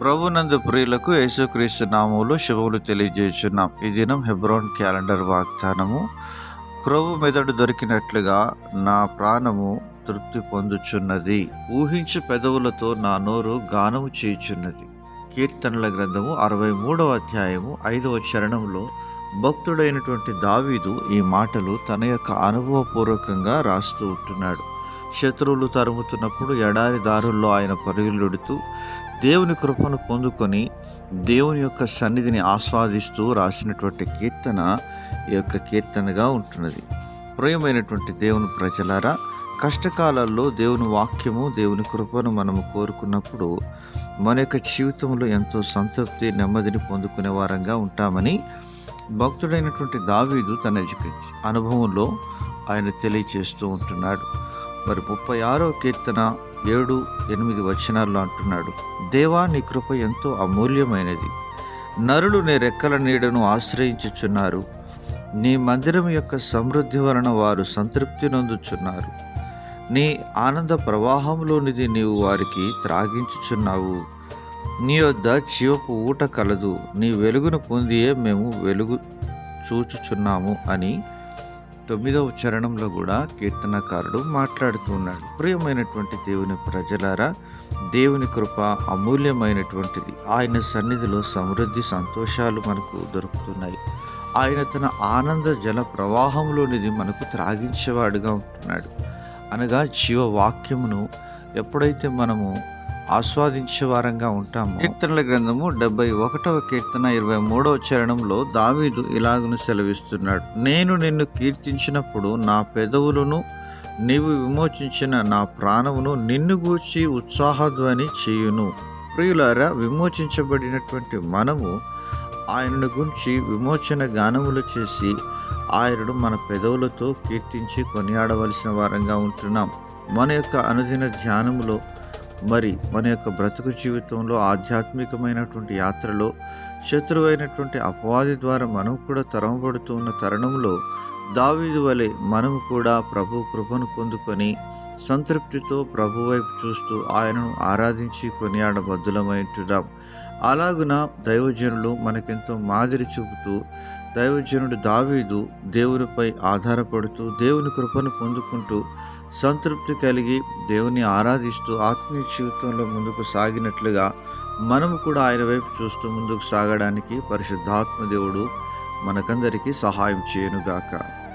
ప్రభునందు ప్రియులకు యేసుక్రీస్తు నామములు శుభములు తెలియజేస్తున్నాం ఈ దినం హెబ్రోన్ క్యాలెండర్ వాగ్దానము క్రొవ్వు మెదడు దొరికినట్లుగా నా ప్రాణము తృప్తి పొందుచున్నది. ఊహించు పెదవులతో నా నోరు గానము చేయుచున్నది. కీర్తనల గ్రంథము అరవై మూడవ అధ్యాయము ఐదవ చరణంలో భక్తుడైనటువంటి దావీదు ఈ మాటలు తన యొక్క అనుభవపూర్వకంగా రాస్తూ ఉంటున్నాడు. శత్రువులు తరుముతున్నప్పుడు ఎడారి దారుల్లో ఆయన పరుగులుడుతూ దేవుని కృపను పొందుకొని దేవుని యొక్క సన్నిధిని ఆస్వాదిస్తూ రాసినటువంటి కీర్తన ఈ యొక్క కీర్తనగా ఉంటున్నది. ప్రియమైనటువంటి దేవుని ప్రజలారా కష్టకాలాల్లో దేవుని వాక్యము దేవుని కృపను మనము కోరుకున్నప్పుడు మన యొక్క జీవితంలో ఎంతో సంతృప్తి నెమ్మదిని పొందుకునే వారంగా ఉంటామని భక్తుడైనటువంటి దావీదు తన అనుభవంలో ఆయన తెలియచేస్తూ ఉంటున్నాడు. మరి ముప్పై ఆరో కీర్తన ఏడు ఎనిమిది వచనాల్లో అంటున్నాడు. దేవా నీ కృప ఎంతో అమూల్యమైనది. నరులు నీ రెక్కల నీడను ఆశ్రయించుచున్నారు. నీ మందిరం యొక్క సమృద్ధి వలన వారు సంతృప్తి నొందుచున్నారు. నీ ఆనంద ప్రవాహంలోనిది నీవు వారికి త్రాగించుచున్నావు. నీ వద్ద జీవపు ఊట కలదు. నీ వెలుగును పొందియే మేము వెలుగు చూచుచున్నాము అని తొమ్మిదవ చరణంలో కూడా కీర్తనకారుడు మాట్లాడుతూ ఉన్నాడు. ప్రియమైనటువంటి దేవుని ప్రజలారా దేవుని కృప అమూల్యమైనటువంటిది. ఆయన సన్నిధిలో సమృద్ధి సంతోషాలు మనకు దొరుకుతున్నాయి. ఆయన తన ఆనంద జల ప్రవాహంలోనిది మనకు త్రాగించేవాడుగా ఉంటున్నాడు. అనగా జీవ వాక్యమును ఎప్పుడైతే మనము ఆస్వాదించే వారంగా ఉంటాము. కీర్తనల గ్రంథము డెబ్బై ఒకటవ కీర్తన ఇరవై మూడవ చరణంలో దావీదు ఇలాగను సెలవిస్తున్నాడు. నేను నిన్ను కీర్తించినప్పుడు నా పెదవులను నీవు విమోచించిన నా ప్రాణమును నిన్ను గూర్చి ఉత్సాహధ్వని చేయును. ప్రియులారా విమోచించబడినటువంటి మనము ఆయనను గురించి విమోచన గానములు చేసి ఆయనను మన పెదవులతో కీర్తించి కొనియాడవలసిన వారంగా ఉంటున్నాం. మన యొక్క అనుదిన ధ్యానములో మరి మన యొక్క బ్రతుకు జీవితంలో ఆధ్యాత్మికమైనటువంటి యాత్రలో శత్రువైనటువంటి అపవాది ద్వారా మనం కూడా తరమబడుతూ ఉన్న తరుణంలో దావీదు వలె మనము కూడా ప్రభు కృపను పొందుకొని సంతృప్తితో ప్రభు వైపు చూస్తూ ఆయనను ఆరాధించి కొనియాడబద్దులమైంటున్నాం అలాగున దైవజనులు మనకెంతో మాదిరి చూపుతూ దైవజనుడు దావీదు దేవునిపై ఆధారపడుతూ దేవుని కృపను పొందుకుంటూ సంతృప్తి కలిగి దేవుని ఆరాధిస్తూ ఆత్మీయ జీవితంలో ముందుకు సాగినట్లుగా మనము కూడా ఆయన వైపు చూస్తూ ముందుకు సాగడానికి పరిశుద్ధాత్మ దేవుడు మనకందరికీ సహాయం చేయనుగాక.